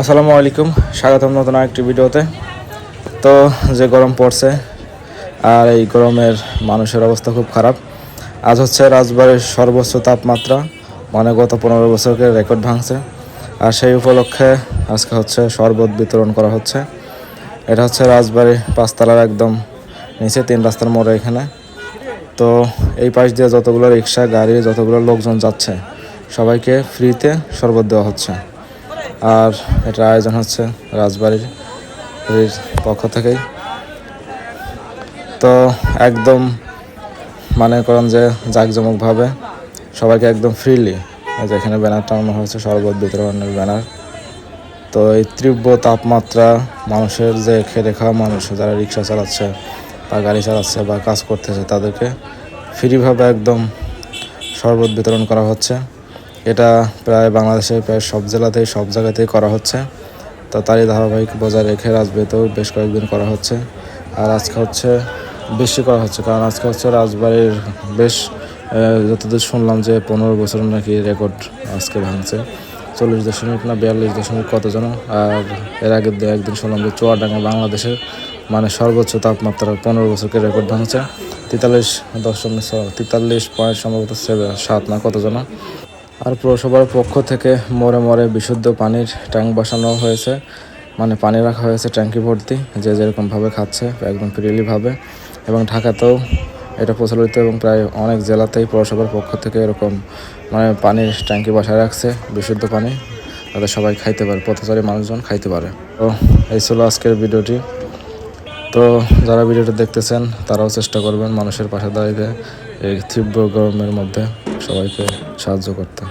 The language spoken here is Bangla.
আসসালামু আলাইকুম, স্বাগতম নতুন একটি ভিডিওতে। তো যে গরম পড়ছে আর এই গরমের মানুষের অবস্থা খুব খারাপ। আজ হচ্ছে রাজবাড়ির সর্বোচ্চ তাপমাত্রা মানে গত পনেরো বছরকে রেকর্ড ভাঙছে। আর সেই উপলক্ষে আজকে হচ্ছে শরবত বিতরণ করা হচ্ছে। এটা হচ্ছে রাজবাড়ি পাঁচতলার একদম নিচে, তিন রাস্তার মোড়ে এখানে। তো এই পাশ দিয়ে যতগুলো রিক্সা, গাড়ি, যতগুলো লোকজন যাচ্ছে, সবাইকে ফ্রিতে শরবত দেওয়া হচ্ছে। আর এটা আয়োজন হচ্ছে রাজবাড়ির পক্ষ থেকেই। তো একদম মানে করেন যে জাঁকজমকভাবে সবাইকে একদম ফ্রিলি যেখানে ব্যানার টানানো হয়েছে, শরবত বিতরণের ব্যানার। তো এই তীব্র তাপমাত্রা মানুষের যে খেটে খাওয়া মানুষ, যারা রিক্সা চালাচ্ছে বা গাড়ি চালাচ্ছে বা কাজ করতেছে, তাদেরকে ফ্রিভাবে একদম শরবত বিতরণ করা হচ্ছে। এটা প্রায় বাংলাদেশের প্রায় সব জেলাতেই, সব জায়গাতেই করা হচ্ছে। তো তারই ধারাবাহিক বজায় রেখে রাজবাড়িতেও বেশ কয়েকদিন করা হচ্ছে। আর আজকে হচ্ছে বেশি করা হচ্ছে, কারণ আজকে হচ্ছে রাজবাড়ির বেশ যতদূর শুনলাম যে পনেরো বছর নাকি রেকর্ড আজকে ভাঙছে। চল্লিশ দশমিক না বিয়াল্লিশ দশমিক কত যেন, আর এর আগের দিন একদিন শুনলাম যে চুয়াডাঙ্গা বাংলাদেশের মানে সর্বোচ্চ তাপমাত্রা পনেরো বছরকে রেকর্ড ভাঙছে। তেতাল্লিশ দশমিক তেতাল্লিশ পয়েন্ট সম্ভবত সাত না কত যেন। আর পৌরসভার পক্ষ থেকে মোড়ে মোড়ে বিশুদ্ধ পানির ট্যাঙ্ক বসানো হয়েছে। মানে পানি রাখা হয়েছে, ট্যাঙ্কি ভর্তি। যে যেরকমভাবে খাচ্ছে, একদম ফ্রিলিভাবে। এবং ঢাকাতেও এটা প্রচলিত এবং প্রায় অনেক জেলাতেই পৌরসভার পক্ষ থেকে এরকম মানে পানির ট্যাঙ্কি বসায় রাখছে, বিশুদ্ধ পানি। যাতে সবাই খাইতে পারে, পথচারী মানুষজন খাইতে পারে। তো এই ছিল আজকের ভিডিওটি। তো যারা ভিডিওটা দেখতেছেন, তারাও চেষ্টা করবেন মানুষের পাশে দাঁড়িয়ে এই তীব্র গরমের মধ্যে। সবাইকে সাহায্য করতে।